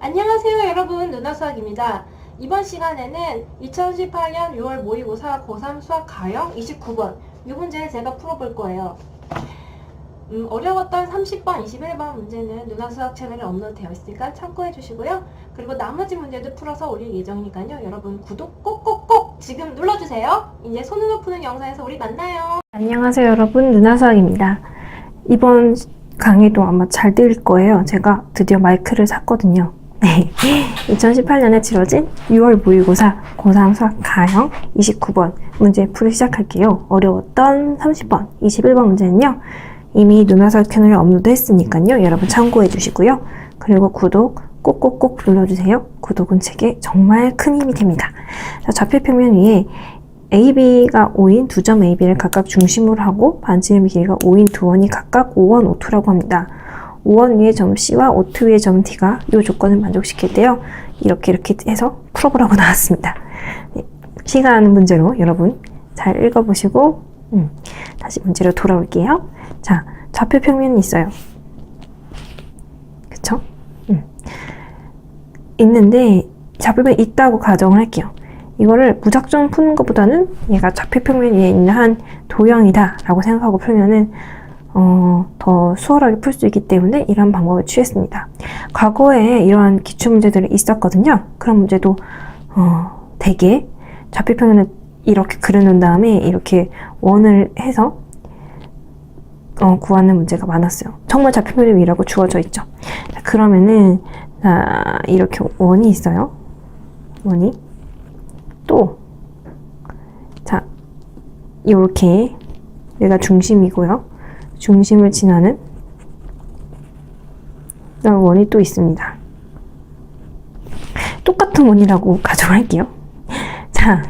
안녕하세요 여러분 누나수학입니다. 이번 시간에는 2018년 6월 모의고사 고3 수학 가형 29번 이 문제를 제가 풀어볼 거예요. 음, 어려웠던 30번, 21번 문제는 누나수학 채널에 업로드되어 있으니까 참고해 주시고요. 그리고 나머지 문제도 풀어서 올릴 예정이니까요. 여러분 구독 꼭꼭꼭 지금 눌러주세요. 이제 손으로 푸는 영상에서 우리 만나요. 안녕하세요 여러분 누나수학입니다. 이번 강의도 아마 잘 들릴 거예요. 제가 드디어 마이크를 샀거든요. 네. 2018년에 치러진 6월 모의고사 고3 수학 가형 29번 문제 풀이 시작할게요. 어려웠던 30번, 21번 문제는요. 이미 누나수학 채널에 업로드 했으니까요. 여러분 참고해 주시고요. 그리고 구독 꼭꼭꼭 눌러주세요. 구독은 제게 정말 큰 힘이 됩니다. 자, 좌표 평면 위에 AB가 5인 두 점 AB를 각각 중심으로 하고 반지름 길이가 5인 두 원이 각각 5원 5투라고 합니다. 5원 위의 점 C와 5투 위의 점 D가 이 조건을 만족시킬 때요. 이렇게 이렇게 해서 풀어보라고 나왔습니다. 네, 시간 문제로 여러분 잘 읽어보시고 음, 다시 문제로 돌아올게요. 자, 좌표 평면이 있어요. 그쵸? 음. 있는데 좌표평이 있다고 가정을 할게요. 이거를 무작정 푸는 것보다는 얘가 좌표 평면 위에 있는 한 도형이다 라고 생각하고 풀면은 어, 더 수월하게 풀 수 있기 때문에 이런 방법을 취했습니다. 과거에 이러한 기출 문제들이 있었거든요. 그런 문제도 어, 대개 좌표평면을 이렇게 그려놓은 다음에 이렇게 원을 해서 어, 구하는 문제가 많았어요. 정말 좌표평면 위라고 주어져 있죠. 자, 그러면은 자, 이렇게 원이 있어요. 원이 또, 자, 이렇게 얘가 중심이고요. 중심을 지나는 그다음 원이 또 있습니다. 똑같은 원이라고 가정할게요. 자,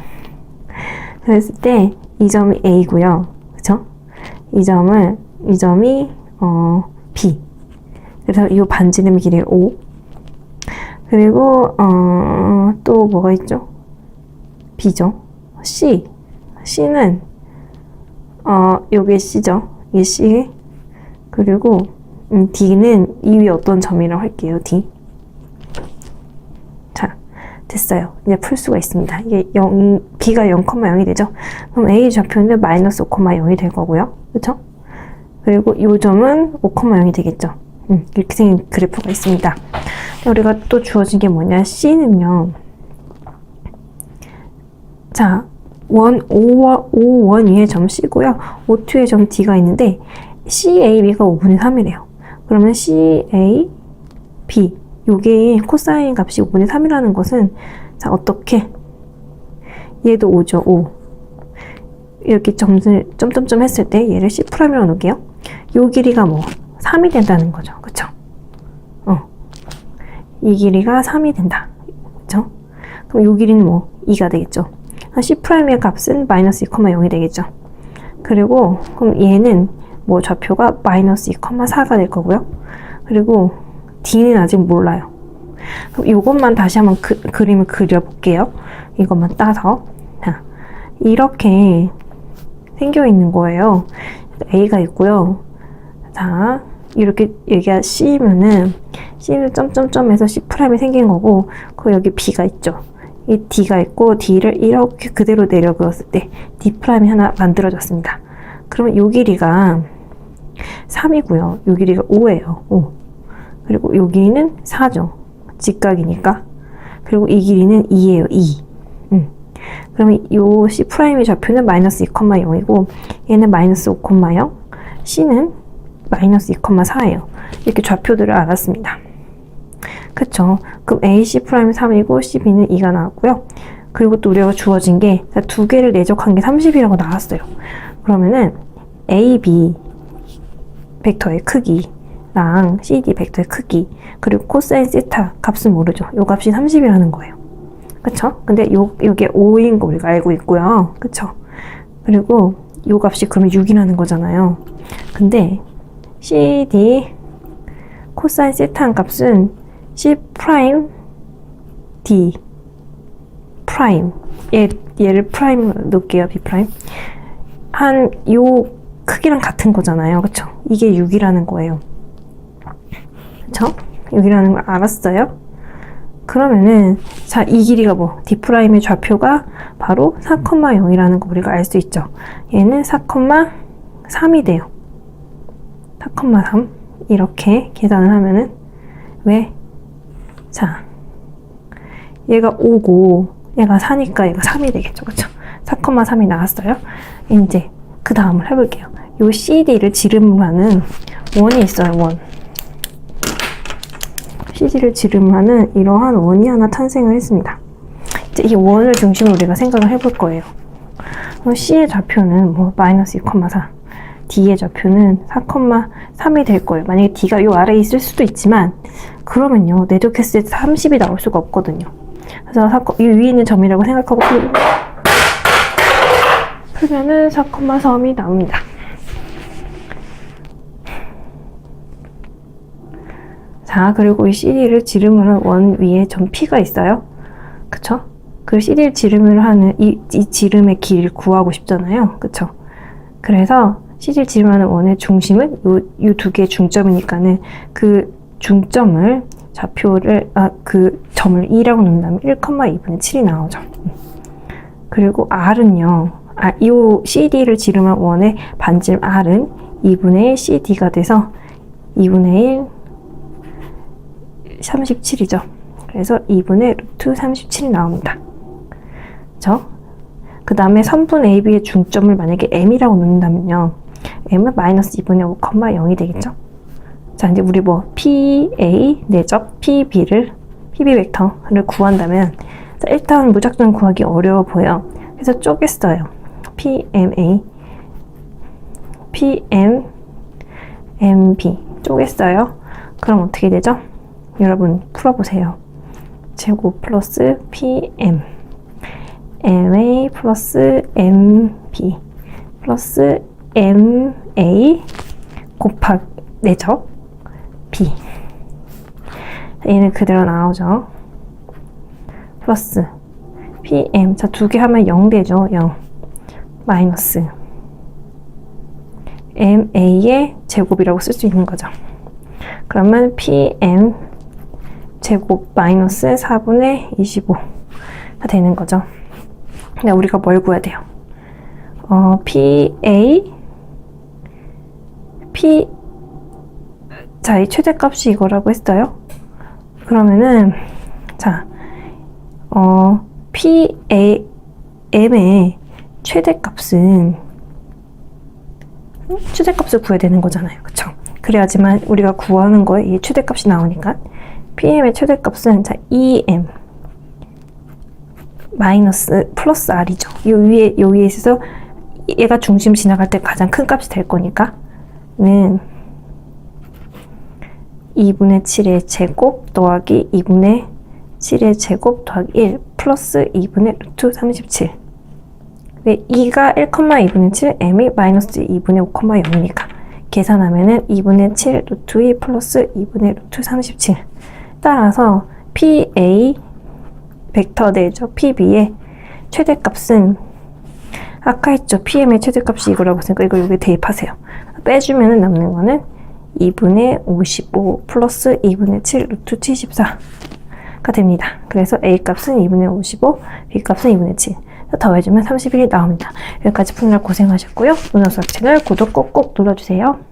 그랬을 때 이 점이 A고요. 그쵸? 이 점을 이 점이 어, B. 그래서 이 반지름 길이 5. 그리고 어, 또 뭐가 있죠? B죠. C. C는 어, 요게 C죠. 이게 C. 그리고 음, D는 이 위에 어떤 점이라고 할게요. D. 자, 됐어요. 이제 풀 수가 있습니다. 이게 0, B가 0,0이 되죠. 그럼 A 좌표는 마이너스 5,0이 될 거고요. 그렇죠? 그리고 이 점은 5,0이 되겠죠. 음, 이렇게 생긴 그래프가 있습니다. 우리가 또 주어진 게 뭐냐? C는요. 자, 원 5원, 5원 위에 점 C고요. 5투의 점 D가 있는데 CAB가 5분의 3이래요. 그러면 CAB 요게 코사인 값이 5분의 3이라는 것은 자, 어떻게 얘도 5죠. 5. 이렇게 점을 점점점 했을 때 얘를 C'이라고 놓을게요. 요 길이가 뭐 3이 된다는 거죠. 그쵸? 어. 이 길이가 3이 된다. 그쵸? 그럼 요 길이는 뭐 2가 되겠죠. C'의 값은 마이너스 2,0이 되겠죠. 그리고 그럼 얘는 뭐 좌표가 마이너스 2,4가 될 거고요. 그리고 D는 아직 몰라요. 그럼 이것만 다시 한번 그, 그림을 그려볼게요. 이것만 따서 자, 이렇게 생겨 있는 거예요. A가 있고요. 자, 이렇게 여기가 C면은 C를 점점점해서 C'이 생긴 거고, 그 여기 B가 있죠. 이 D가 있고 D를 이렇게 그대로 내려 그었을 때 D'이 하나 만들어졌습니다. 그러면 요 길이가 3이고요. 요 길이가 5예요. 5. 그리고 요 길이는 4죠. 직각이니까. 그리고 이 길이는 2예요. 2. 음. 그러면 요 C'의 좌표는 마이너스 2,0이고 얘는 마이너스 5,0 C는 마이너스 2,4예요. 이렇게 좌표들을 알았습니다. 그쵸. 그럼 AC 프라임 3이고 CB는 2가 나왔고요. 그리고 또 우리가 주어진 게 두 개를 내적한 게 30이라고 나왔어요. 그러면은 AB 벡터의 크기랑 CD 벡터의 크기 그리고 코사인 세타 값은 모르죠. 요 값이 30이라는 거예요. 그쵸? 근데 요, 요게 5인 거 우리가 알고 있고요. 그쵸? 그리고 요 값이 그러면 6이라는 거잖아요. 근데 CD 코사인 세타한 값은 C 프라임 D. 프라임 얘 얘를 프라임 놓을게요 B 프라임 한 요 크기랑 같은 거잖아요 그쵸? 이게 6이라는 거예요. 그쵸? 6이라는 걸 알았어요? 그러면은 자 이 길이가 뭐? D'의 좌표가 바로 4,0이라는 거 우리가 알 수 있죠. 얘는 4,3이 돼요. 4,3 이렇게 계산을 하면은 왜? 자 얘가 5고 얘가 4니까 얘가 3이 되겠죠. 그쵸? 4,3이 나왔어요. 이제 그 다음을 해볼게요. 요 CD를 지름하는 원이 있어요. 원. CD를 지름하는 이러한 원이 하나 탄생을 했습니다. 이제 이 원을 중심으로 우리가 생각을 해볼 거예요. C의 좌표는 뭐 마이너스 2,4 D의 좌표는 4,3이 될 거예요. 만약에 D가 요 아래에 있을 수도 있지만 그러면요 내적했을 때 30이 나올 수가 없거든요. 그래서 4, 이 위에 있는 점이라고 생각하고 풀- 풀면은 4,3이 나옵니다. 자, 그리고 이 CD를 지름을 한원 위에 점 P가 있어요. 그쵸? 그 CD를 지름을 하는 이, 이 지름의 길을 구하고 싶잖아요. 그쵸? 그래서 CD를 지름하는 원의 중심은 요, 요두 개의 중점이니까는 그 중점을 좌표를, 아, 그 점을 2라고 놓는다면 1,2분의 7이 나오죠. 그리고 R은요, 아, 요 CD를 지름한 원의 반지름 R은 2분의 1 CD가 돼서 2분의 1 37이죠. 그래서 2분의 루트 37이 나옵니다. 그 다음에 선분 AB의 중점을 만약에 M이라고 놓는다면요. M은 마이너스 2분의 5, 0이 되겠죠? 자, 이제 우리 뭐 PA 내적 PB를 PB 벡터를 구한다면 자, 일단 무작정 구하기 어려워 보여. 그래서 쪼갰어요. PMA PM MB 쪼갰어요. 그럼 어떻게 되죠? 여러분 풀어보세요. 제곱 플러스 PM MA 플러스 MB 플러스 MA 곱하기 내적 B 얘는 그대로 나오죠. 플러스 PM 자 두 개 하면 0 되죠. 0 마이너스 MA의 제곱이라고 쓸 수 있는 거죠. 그러면 PM 제곱 마이너스 4분의 25가 되는 거죠. 근데 우리가 뭘 구해야 돼요? 어, PA P 자, 이 최대값이 이거라고 했어요. 그러면은 자, 어, PA M의 최대값은 음, 최대값을 구해야 되는 거잖아요. 그쵸? 그래야지만 우리가 구하는 거에 이 최대값이 나오니까 PM의 최대값은 자 2M 마이너스 플러스 R이죠. 이 위에 여기에 있어서 얘가 중심 지나갈 때 가장 큰 값이 될 거니까 는 2분의 7의 제곱 더하기 2분의 7의 제곱 더하기 1 플러스 2분의 루트 37 왜 2가 1,2분의 7, m이 마이너스 2분의 5,0이니까 계산하면은 2분의 7 루트 2 플러스 2분의 루트 37 따라서 PA 벡터 내죠. PB의 최대값은 아까 했죠. PM의 최대값이 이거라고 했으니까 이거 여기 대입하세요. 빼주면 남는 거는 2분의 55 플러스 2분의 7 루트 74가 됩니다. 그래서 A 값은 2분의 55, B 값은 2분의 7. 더해주면 31이 나옵니다. 여기까지 푸느라 고생하셨고요. 문화수학 채널 구독 꼭꼭 눌러주세요.